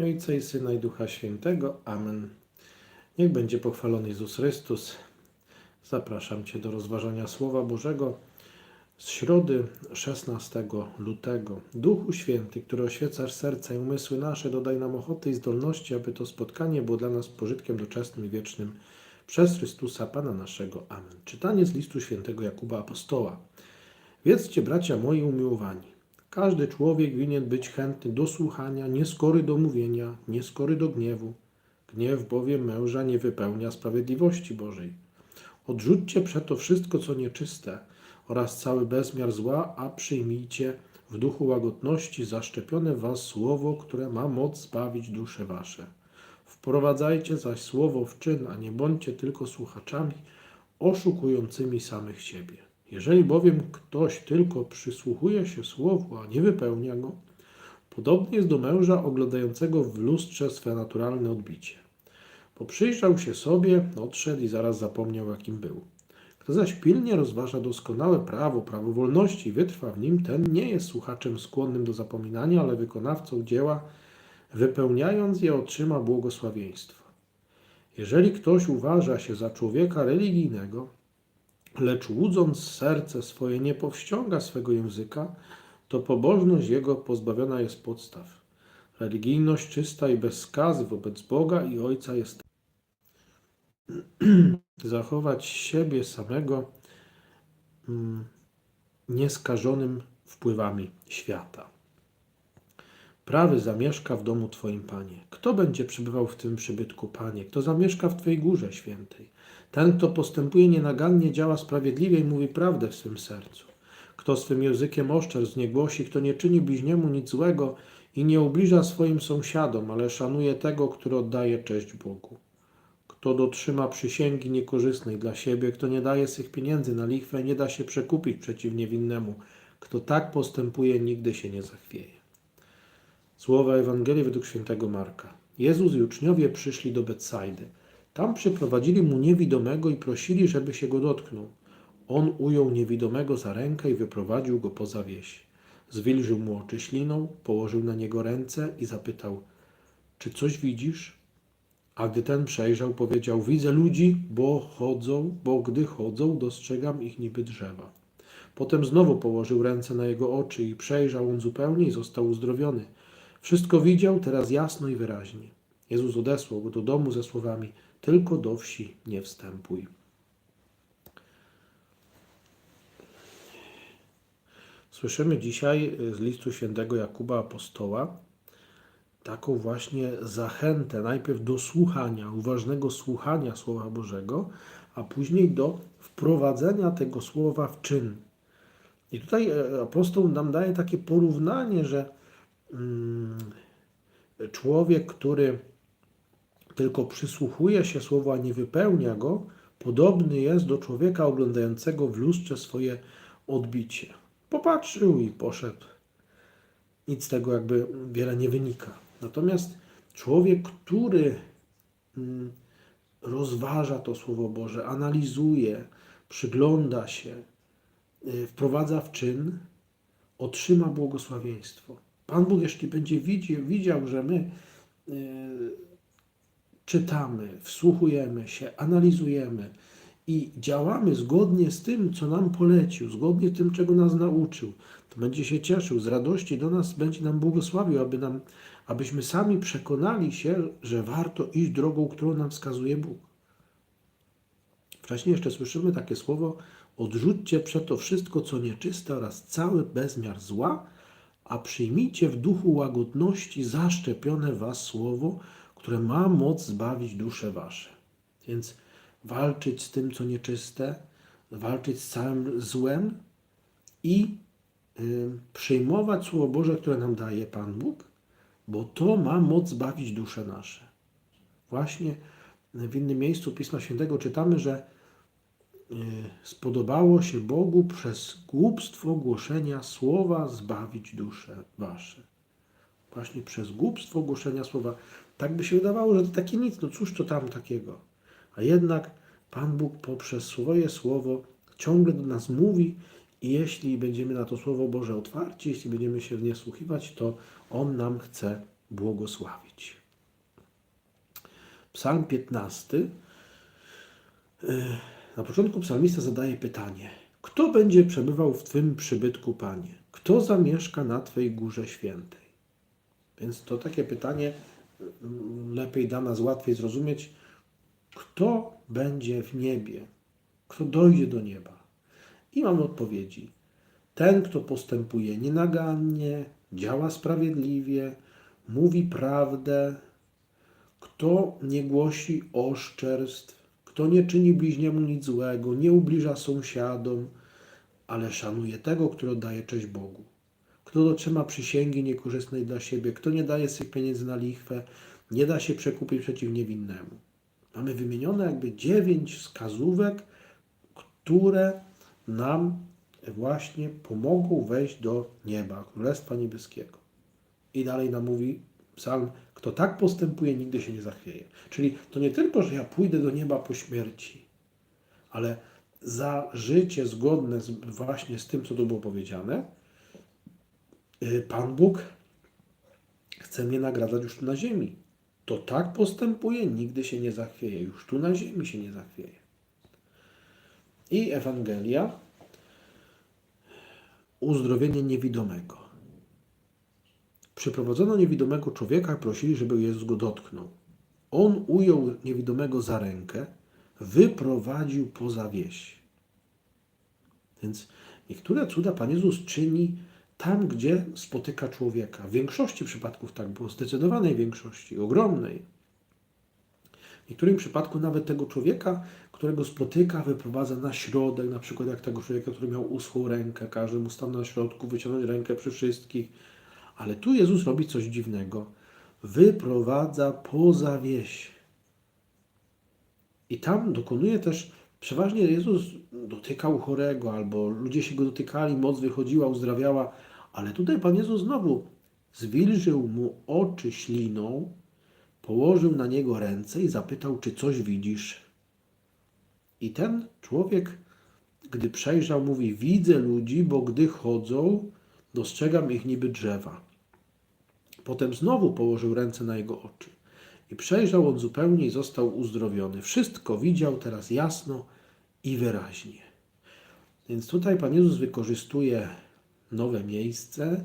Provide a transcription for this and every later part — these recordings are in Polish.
I Ojca i Syna i Ducha Świętego. Amen. Niech będzie pochwalony Jezus Chrystus. Zapraszam Cię do rozważania Słowa Bożego z środy 16 lutego. Duchu Święty, który oświecasz serca i umysły nasze, dodaj nam ochoty i zdolności, aby to spotkanie było dla nas pożytkiem doczesnym i wiecznym przez Chrystusa Pana naszego. Amen. Czytanie z listu świętego Jakuba Apostoła. Wiedzcie, bracia moi umiłowani, każdy człowiek winien być chętny do słuchania, nieskory do mówienia, nieskory do gniewu. Gniew bowiem męża nie wypełnia sprawiedliwości Bożej. Odrzućcie przeto wszystko, co nieczyste oraz cały bezmiar zła, a przyjmijcie w duchu łagodności zaszczepione w was słowo, które ma moc zbawić dusze wasze. Wprowadzajcie zaś słowo w czyn, a nie bądźcie tylko słuchaczami oszukującymi samych siebie. Jeżeli bowiem ktoś tylko przysłuchuje się słowu, a nie wypełnia go, podobny jest do męża oglądającego w lustrze swe naturalne odbicie. Bo przyjrzał się sobie, odszedł i zaraz zapomniał, jakim był. Kto zaś pilnie rozważa doskonałe prawo, prawo wolności i wytrwa w nim, ten nie jest słuchaczem skłonnym do zapominania, ale wykonawcą dzieła, wypełniając je otrzyma błogosławieństwo. Jeżeli ktoś uważa się za człowieka religijnego, lecz łudząc serce swoje nie powściąga swego języka, to pobożność jego pozbawiona jest podstaw. Religijność czysta i bez skazy wobec Boga i Ojca jest zachować siebie samego mm, nieskażonym wpływami świata. Prawy zamieszka w domu Twoim, Panie. Kto będzie przybywał w tym przybytku, Panie? Kto zamieszka w Twojej górze świętej? Ten, kto postępuje nienagannie, działa sprawiedliwie i mówi prawdę w swym sercu. Kto swym językiem oszczerstw nie głosi, kto nie czyni bliźniemu nic złego i nie ubliża swoim sąsiadom, ale szanuje tego, który oddaje cześć Bogu. Kto dotrzyma przysięgi niekorzystnej dla siebie, kto nie daje swych pieniędzy na lichwę, nie da się przekupić przeciw niewinnemu. Kto tak postępuje, nigdy się nie zachwieje. Słowa Ewangelii według świętego Marka. Jezus i uczniowie przyszli do Betsajdy. Tam przyprowadzili mu niewidomego i prosili, żeby się go dotknął. On ujął niewidomego za rękę i wyprowadził go poza wieś. Zwilżył mu oczy śliną, położył na niego ręce i zapytał: Czy coś widzisz? A gdy ten przejrzał, powiedział: Widzę ludzi, bo chodzą, bo gdy chodzą, dostrzegam ich niby drzewa. Potem znowu położył ręce na jego oczy i przejrzał on zupełnie i został uzdrowiony. Wszystko widział teraz jasno i wyraźnie. Jezus odesłał go do domu ze słowami: Tylko do wsi nie wstępuj. Słyszymy dzisiaj z listu świętego Jakuba Apostoła taką właśnie zachętę najpierw do słuchania, uważnego słuchania Słowa Bożego, a później do wprowadzenia tego słowa w czyn. I tutaj apostoł nam daje takie porównanie, że mm, człowiek, który tylko przysłuchuje się słowu, a nie wypełnia go, podobny jest do człowieka oglądającego w lustrze swoje odbicie. Popatrzył i poszedł. Nic z tego jakby wiele nie wynika. Natomiast człowiek, który mm, rozważa to Słowo Boże, analizuje, przygląda się, y, wprowadza w czyn, otrzyma błogosławieństwo. Pan Bóg, jeśli będzie widział, widział że my y, czytamy, wsłuchujemy się, analizujemy i działamy zgodnie z tym, co nam polecił, zgodnie z tym, czego nas nauczył, to będzie się cieszył, z radości do nas będzie nam błogosławił, aby nam, abyśmy sami przekonali się, że warto iść drogą, którą nam wskazuje Bóg. Wcześniej jeszcze słyszymy takie słowo: odrzućcie przeto wszystko, co nieczyste oraz cały bezmiar zła, a przyjmijcie w duchu łagodności zaszczepione was słowo, które ma moc zbawić dusze wasze. Więc walczyć z tym, co nieczyste, walczyć z całym złem i y, przyjmować Słowo Boże, które nam daje Pan Bóg, bo to ma moc zbawić dusze nasze. Właśnie w innym miejscu Pisma Świętego czytamy, że y, spodobało się Bogu przez głupstwo głoszenia słowa zbawić dusze wasze. Właśnie przez głupstwo głoszenia słowa. Tak by się wydawało, że to takie nic, no cóż to tam takiego. A jednak Pan Bóg poprzez swoje słowo ciągle do nas mówi i jeśli będziemy na to Słowo Boże otwarci, jeśli będziemy się w nie słuchiwać, to On nam chce błogosławić. Psalm 15. Y, Na początku psalmista zadaje pytanie: Kto będzie przebywał w Twym przybytku, Panie? Kto zamieszka na Twej górze świętej? Więc to takie pytanie mm, lepiej da nas łatwiej zrozumieć. Kto będzie w niebie? Kto dojdzie do nieba? I mamy odpowiedzi. Ten, kto postępuje nienagannie, działa sprawiedliwie, mówi prawdę, kto nie głosi oszczerstw, kto nie czyni bliźniemu nic złego, nie ubliża sąsiadom, ale szanuje tego, który oddaje cześć Bogu. Kto dotrzyma przysięgi niekorzystnej dla siebie, kto nie daje swych pieniędzy na lichwę, nie da się przekupić przeciw niewinnemu. Mamy wymienione jakby dziewięć wskazówek, które nam właśnie pomogą wejść do nieba, Królestwa Niebieskiego. I dalej nam mówi psalm, kto tak postępuje, nigdy się nie zachwieje. Czyli to nie tylko, że ja pójdę do nieba po śmierci, ale za życie zgodne z, właśnie z tym, co tu było powiedziane, Pan Bóg chce mnie nagradzać już tu na ziemi. To tak postępuje, nigdy się nie zachwieje. Już tu na ziemi się nie zachwieje. I Ewangelia, uzdrowienie niewidomego. Przyprowadzono niewidomego człowieka prosili, żeby Jezus go dotknął. On ujął niewidomego za rękę, wyprowadził poza wieś. Więc niektóre cuda Pan Jezus czyni tam, gdzie spotyka człowieka. W większości przypadków tak było, zdecydowanej większości, ogromnej. W niektórym przypadku nawet tego człowieka, którego spotyka, wyprowadza na środek, na przykład jak tego człowieka, który miał uschłą rękę, każe mu stanąć na środku, wyciągnąć rękę przy wszystkich. Ale tu Jezus robi coś dziwnego. Wyprowadza poza wieś. I tam dokonuje też, przeważnie Jezus dotykał chorego, albo ludzie się go dotykali, moc wychodziła, uzdrawiała, ale tutaj Pan Jezus znowu zwilżył mu oczy śliną, położył na niego ręce i zapytał, czy coś widzisz. I ten człowiek, gdy przejrzał, mówi: Widzę ludzi, bo gdy chodzą, dostrzegam ich niby drzewa. Potem znowu położył ręce na jego oczy. I przejrzał on zupełnie i został uzdrowiony. Wszystko widział teraz jasno i wyraźnie. Więc tutaj Pan Jezus wykorzystuje nowe miejsce,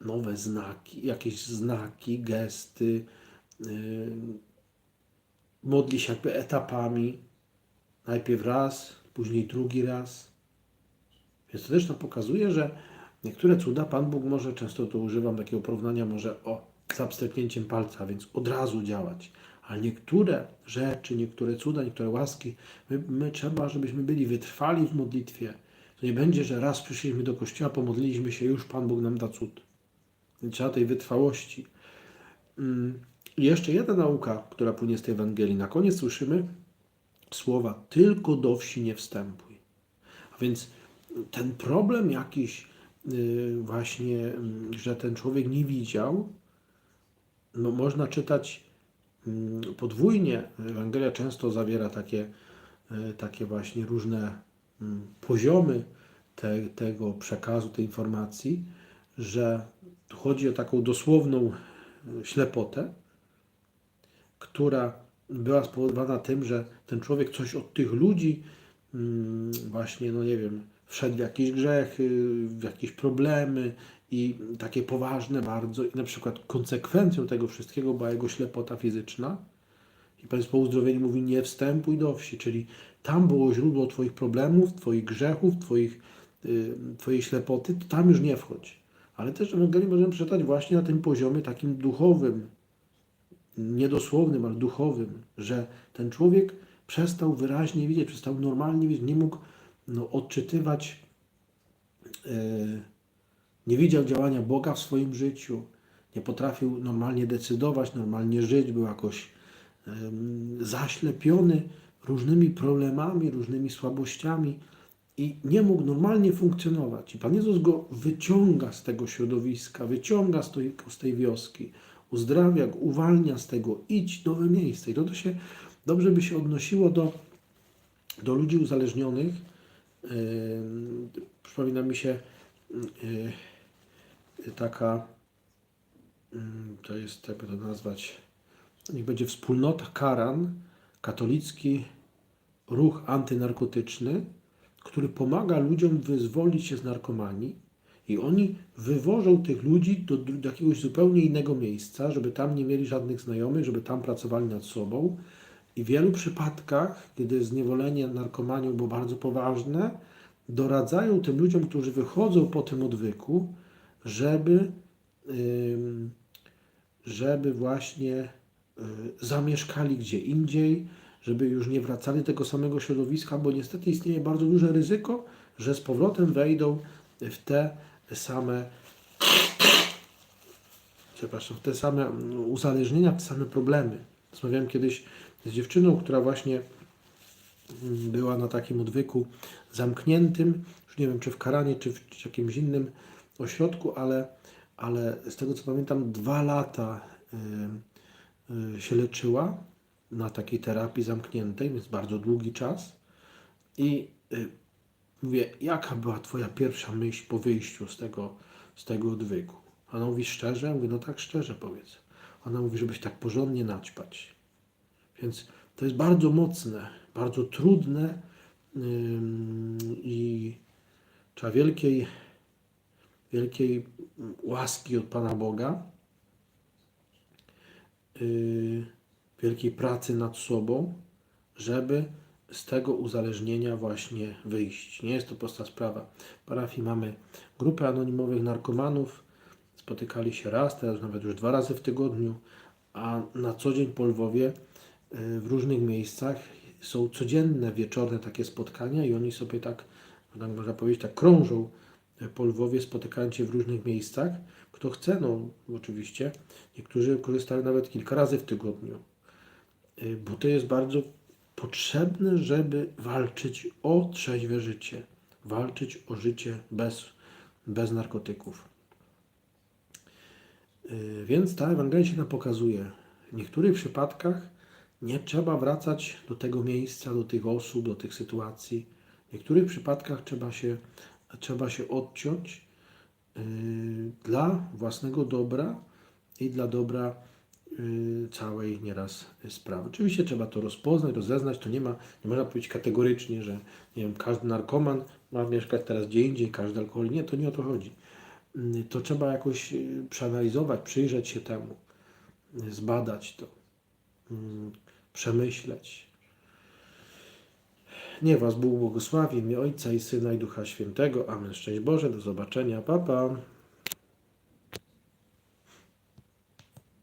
nowe znaki, jakieś znaki, gesty, yy, modli się jakby etapami. Najpierw raz, później drugi raz. Więc to też nam pokazuje, że niektóre cuda Pan Bóg może, często to używam takiego porównania, może o z abstraknięciem palca, więc od razu działać. Ale niektóre rzeczy, niektóre cuda, niektóre łaski, my, my trzeba, żebyśmy byli wytrwali w modlitwie. To nie będzie, że raz przyszliśmy do kościoła, pomodliliśmy się, już Pan Bóg nam da cud. Trzeba tej wytrwałości. Mm, I jeszcze jedna nauka, która płynie z tej Ewangelii. Na koniec słyszymy słowa tylko do wsi nie wstępuj. A więc ten problem jakiś yy, właśnie, yy, że ten człowiek nie widział, no, można czytać mm, podwójnie. Ewangelia często zawiera takie, e, takie właśnie różne mm, poziomy te, tego przekazu, tej informacji, że tu chodzi o taką dosłowną e, ślepotę, która była spowodowana tym, że ten człowiek coś od tych ludzi mm, właśnie, no nie wiem, wszedł w jakieś grzechy, w jakieś problemy i takie poważne bardzo i na przykład konsekwencją tego wszystkiego była jego ślepota fizyczna. I Pan po mówi, nie wstępuj do wsi, czyli tam było źródło Twoich problemów, Twoich grzechów, Twoich, y, Twojej ślepoty, to tam już nie wchodź. Ale też Ewangelii możemy przeczytać właśnie na tym poziomie takim duchowym, niedosłownym, ale duchowym, że ten człowiek przestał wyraźnie widzieć, przestał normalnie widzieć, nie mógł no, odczytywać, yy, nie widział działania Boga w swoim życiu, nie potrafił normalnie decydować, normalnie żyć, był jakoś yy, zaślepiony różnymi problemami, różnymi słabościami i nie mógł normalnie funkcjonować. I Pan Jezus go wyciąga z tego środowiska, wyciąga z tej, z tej wioski, uzdrawia go, uwalnia z tego, idź nowe miejsce. I to, to się dobrze by się odnosiło do, do ludzi uzależnionych, Yy, przypomina mi się yy, taka mm, to jest, jakby to nazwać, niech będzie wspólnota Karan, katolicki ruch antynarkotyczny, który pomaga ludziom wyzwolić się z narkomanii i oni wywożą tych ludzi do, do jakiegoś zupełnie innego miejsca, żeby tam nie mieli żadnych znajomych, żeby tam pracowali nad sobą. I w wielu przypadkach, kiedy zniewolenie narkomanią było bardzo poważne, doradzają tym ludziom, którzy wychodzą po tym odwyku, żeby, żeby właśnie y, zamieszkali gdzie indziej, żeby już nie wracali do tego samego środowiska, bo niestety istnieje bardzo duże ryzyko, że z powrotem wejdą w te same przepraszam, w te same mm, uzależnienia, w te same problemy. Rozmawiałem kiedyś z dziewczyną, która właśnie mm, była na takim odwyku zamkniętym, już nie wiem czy w Karanie, czy w jakimś innym ośrodku, ale, ale z tego co pamiętam, dwa lata y, y, się leczyła na takiej terapii zamkniętej, więc bardzo długi czas. I y, mówię, jaka była Twoja pierwsza myśl po wyjściu z tego, z tego odwyku? Ona mówi szczerze, ja mówię, no tak szczerze powiedz. Ona mówi, żebyś tak porządnie naćpać. Więc to jest bardzo mocne, bardzo trudne i trzeba wielkiej, wielkiej łaski od Pana Boga, yy, wielkiej pracy nad sobą, żeby z tego uzależnienia właśnie wyjść. Nie jest to prosta sprawa. W parafii mamy grupę anonimowych narkomanów, spotykali się raz, teraz nawet już dwa razy w tygodniu, a na co dzień po Lwowie y, w różnych miejscach są codzienne, wieczorne takie spotkania i oni sobie tak, tak można powiedzieć, tak krążą po Lwowie, spotykając się w różnych miejscach. Kto chce, no oczywiście. Niektórzy korzystają nawet kilka razy w tygodniu, bo to jest bardzo potrzebne, żeby walczyć o trzeźwe życie, walczyć o życie bez, bez narkotyków. Yy, Więc ta Ewangelia się nam pokazuje. W niektórych przypadkach nie trzeba wracać do tego miejsca, do tych osób, do tych sytuacji. W niektórych przypadkach trzeba się, trzeba się odciąć yy, dla własnego dobra i dla dobra całej nieraz sprawy. Oczywiście trzeba to rozpoznać, rozeznać. To nie ma, nie można powiedzieć kategorycznie, że nie wiem, każdy narkoman ma mieszkać teraz gdzie indziej, każdy alkoholik. Nie, to nie o to chodzi Mm, to trzeba jakoś y, przeanalizować, przyjrzeć się temu, y, zbadać to, przemyśleć. Niech Was Bóg błogosławi, imię Ojca i Syna i Ducha Świętego. Amen. Szczęść Boże, do zobaczenia, papa. Pa.